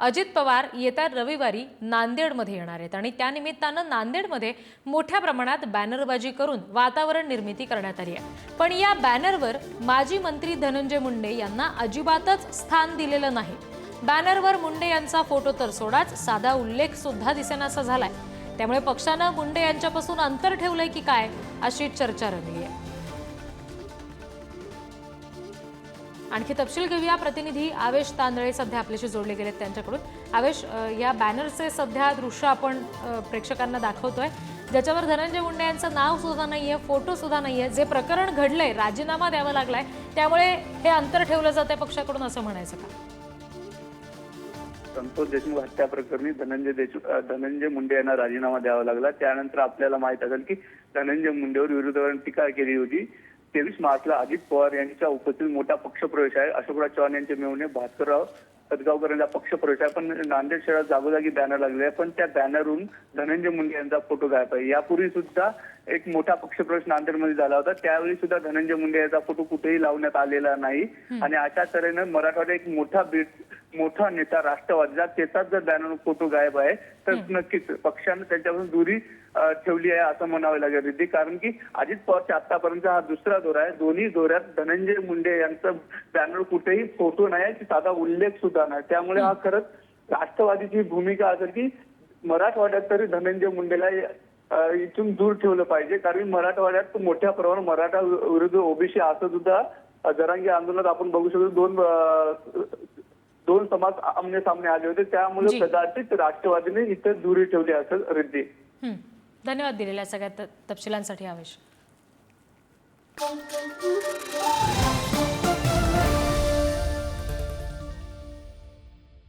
अजित पवार येत्या रविवारी नांदेडमध्ये येणार आहेत आणि त्यानिमित्तानं नांदेडमध्ये मोठ्या प्रमाणात बॅनरबाजी करून वातावरण निर्मिती करण्यात आली आहे. पण या बॅनरवर माजी मंत्री धनंजय मुंडे यांना अजिबातच स्थान दिलेलं नाही. बॅनरवर मुंडे यांचा फोटो तर सोडाच साधा उल्लेख सुद्धा दिसेनासा झालाय. त्यामुळे पक्षानं मुंडे यांच्यापासून अंतर ठेवलंय की काय अशी चर्चा रंगली आहे. आणखी तपशील घेऊया. प्रतिनिधी आवेश तांदळे सध्या आपल्याशी जोडले गेलेत त्यांच्याकडून. आवेश या बॅनरचे सध्या दृश्य आपण प्रेक्षकांना दाखवतोय. ज्याच्यावर धनंजय मुंडे यांचं नाव सुद्धा नाहीये फोटो सुद्धा नाहीये जे प्रकरण घडलंय राजीनामा द्यावा लागलाय त्यामुळे हे अंतर ठेवलं जातंय पक्षाकडून असं म्हणायचं का? संतोष देशमुख हत्या प्रकरणी धनंजय देशमुख धनंजय मुंडे यांना राजीनामा द्यावा लागला. त्यानंतर आपल्याला माहीत असेल की धनंजय मुंडेवर विरोधकांनी टीका केली होती. तेवीस मार्चला अजित पवार यांच्या उपस्थितीत मोठा पक्षप्रवेश आहे. अशोकराव चव्हाण यांचे मेवणे भास्करराव सदगावकर यांचा पक्षप्रवेश आहे. पण नांदेड शहरात जागोजागी बॅनर लागले आहे. पण त्या बॅनरवरून धनंजय मुंडे यांचा फोटो गायब आहे. यापूर्वी सुद्धा एक मोठा पक्षप्रवेश नांदेडमध्ये झाला होता. त्यावेळी सुद्धा धनंजय मुंडे यांचा फोटो कुठेही लावण्यात आलेला नाही. आणि अशा तऱ्हेने मराठवाडा एक मोठा बीट मोठा नेता राष्ट्रवादीचा त्याचाच जर बॅनर फोटो गायब आहे तर नक्कीच पक्षानं त्याच्यापासून दूरी ठेवली आहे असं म्हणावं लागेल रिद्धी. कारण की अजित पवारच्या आतापर्यंत हा दुसरा दौरा आहे. दोन्ही दौऱ्यात धनंजय मुंडे यांचं बॅनर कुठेही फोटो नाही की साधा उल्लेख सुद्धा नाही. त्यामुळे हा खरंच राष्ट्रवादीची भूमिका असेल की मराठवाड्यात तरी धनंजय मुंडेला इथून दूर ठेवलं पाहिजे. कारण मराठवाड्यात मोठ्या प्रमाणात मराठा विरुद्ध ओबीसी असं सुद्धा जरांगी आंदोलनात आपण बघू शकतो. दोन दोन समाज आमने सामने आले होते. त्यामुळे कदाचित राष्ट्रवादीने इथं दुरी ठेवली असेल रिद्धी हं. धन्यवाद दिलेल्या सगळ्या तपशिलांसाठी आवेश